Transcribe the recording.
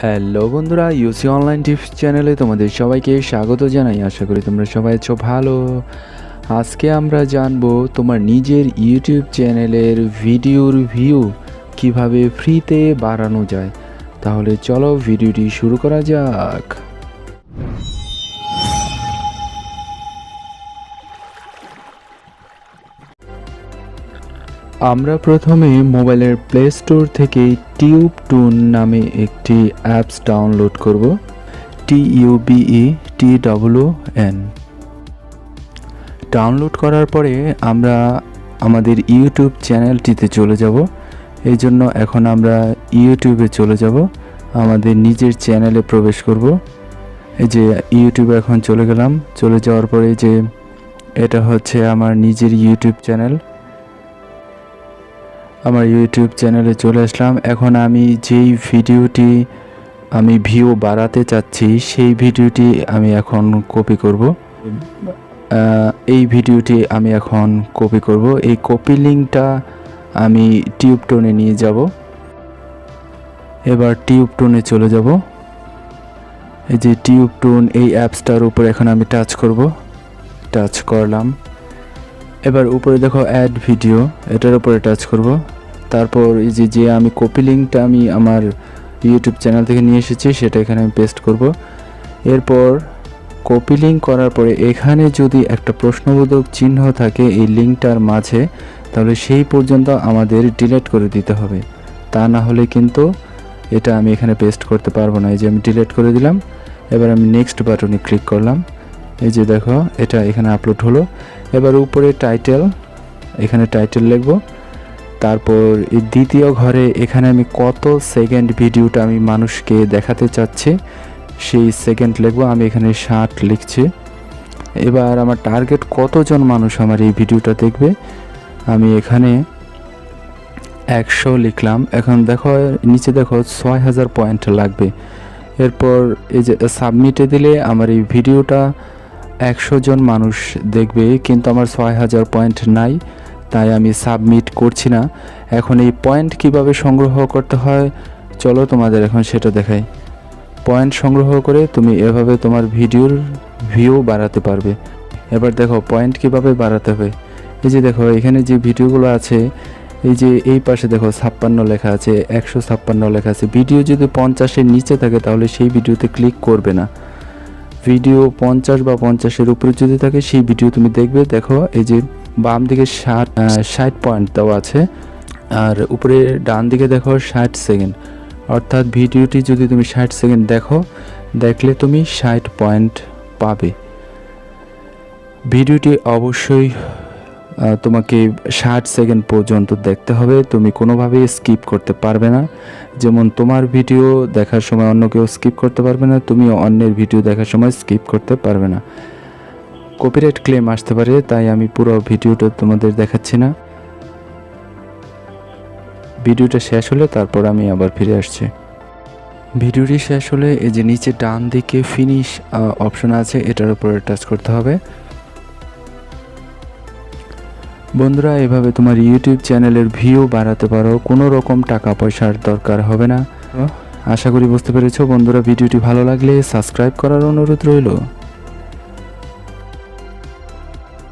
Hello বন্ধুরা ইউসি online tips চ্যানেলে তোমাদের সবাইকে স্বাগত জানাই। আশা করি তোমরা সবাই আছো ভালো। আজকে আমরা জানব তোমার নিজের ইউটিউব চ্যানেলের ভিডিওর ভিউ কীভাবে ফ্রিতে বাড়ানো যায়। তাহলে চলো ভিডিওটি শুরু করা যাক। আমরা প্রথমে মোবাইলের প্লে স্টোর থেকে টিউব টুন নামে একটি অ্যাপস ডাউনলোড করব টি ইউবিই টি ডব্লু এন ডাউনলোড করার পরে আমরা আমাদের ইউটিউব চ্যানেলটিতে চলে যাব। এই জন্য এখন আমরা ইউটিউবে চলে যাব, আমাদের নিজের চ্যানেলে প্রবেশ করব। এই যে ইউটিউবে এখন চলে গেলাম, চলে যাওয়ার পরে যে এটা হচ্ছে আমার নিজের ইউটিউব চ্যানেল আমার ইউটিউব চ্যানেলে চলে আসলাম। এখন আমি যেই ভিডিওটি আমি ভিউ বাড়াতে চাচ্ছি, সেই ভিডিওটি আমি এখন কপি করব। এই ভিডিওটি আমি এখন কপি করব। এই কপি লিঙ্কটা আমি টিউব টোনে নিয়ে যাব। এবার টিউব টোনে চলে যাব। এই যে টিউব টোন এই অ্যাপসটার উপর এখন আমি টাচ করব। টাচ করলাম। এবার উপরে দেখো অ্যাড ভিডিও এটার উপরে টাচ করব। তারপর এই যে যে আমি কপি লিঙ্কটা আমি আমার ইউটিউব চ্যানেল থেকে নিয়ে এসেছি, সেটা এখানে আমি পেস্ট করব। এরপর কপি লিঙ্ক করার পরে এখানে যদি একটা প্রশ্নবোধক চিহ্ন থাকে এই লিঙ্কটার মাঝে, তাহলে সেই পর্যন্ত আমাদের ডিলিট করে দিতে হবে। তা না হলে কিন্তু এটা আমি এখানে পেস্ট করতে পারব না। এই যে আমি ডিলিট করে দিলাম, এবার আমি নেক্সট বাটনে ক্লিক করলাম। এই যে দেখো, এটা এখানে আপলোড হলো। এবার উপরে টাইটেল এখানে টাইটেল লিখব। তারপর দ্বিতীয় ঘরে এখানে আমি কত সেকেন্ড ভিডিওটা আমি মানুষকে দেখাতে চাচ্ছি, সেই সেকেন্ড লিখব, আমি এখানে ষাট লিখছি। এবার আমার টার্গেট কতজন মানুষ আমার এই ভিডিওটা দেখবে? আমি এখানে একশো লিখলাম। এখন দেখো, নিচে দেখো, ছয় হাজার পয়েন্ট লাগবে। এরপর এই যে সাবমিটে দিলে আমার এই ভিডিওটা একশো জন মানুষ দেখবে, কিন্তু আমার ছয় হাজার পয়েন্ট নাই। তাই আমি সাবমিট করছি না। এখন এই পয়েন্ট কীভাবে সংগ্রহ করতে হয়, চলো তোমাদের এখন সেটা দেখাই। পয়েন্ট সংগ্রহ করে তুমি এভাবে তোমার ভিডিওর ভিউ বাড়াতে পারবে। এবার দেখো, পয়েন্ট কীভাবে বাড়াতে হবে। এই যে দেখো, এখানে যে ভিডিওগুলো আছে, এই যে এই পাশে দেখো, ছাপ্পান্ন লেখা আছে, একশো ছাপ্পান্ন লেখা আছে। ভিডিও যদি পঞ্চাশের নিচে থাকে, তাহলে সেই ভিডিওতে ক্লিক করবে না। ভিডিও পঞ্চাশ বা পঞ্চাশের উপরে যদি থাকে, সেই ভিডিও তুমি দেখবে। দেখো, এই যে বাম দিকে ষাট ষাট পয়েন্ট দেওয়া আছে, আর উপরে ডান দিকে দেখো ষাট সেকেন্ড অর্থাৎ ভিডিওটি যদি তুমি ষাট সেকেন্ড দেখো, দেখলে তুমি ষাট পয়েন্ট পাবে। ভিডিওটি অবশ্যই তোমাকে ষাট সেকেন্ড পর্যন্ত দেখতে হবে, তুমি কোনোভাবেই স্কিপ করতে পারবে না। যেমন তোমার ভিডিও দেখার সময় অন্য কেউ স্কিপ করতে পারবে না তুমি অন্যের ভিডিও দেখার সময় স্কিপ করতে পারবে না। কপিরাইট ক্লেম আসতে পারে, তাই আমি পুরো ভিডিওটা তোমাদের দেখাচ্ছি না। ভিডিওটা শেষ হলে তারপর আমি আবার ফিরে আসছি। ভিডিওটি শেষ হলে এই যে নিচে ডান দিকে ফিনিশ অপশন আছে, এটার উপরে টাচ করতে হবে। বন্ধুরা, এভাবে তোমার ইউটিউব চ্যানেলের ভিউ বাড়াতে পারো, কোনো রকম টাকা পয়সার দরকার হবে না। আশা করি বুঝতে পেরেছ, বন্ধুরা, ভিডিওটি ভালো লাগলে সাবস্ক্রাইব করার অনুরোধ রইল।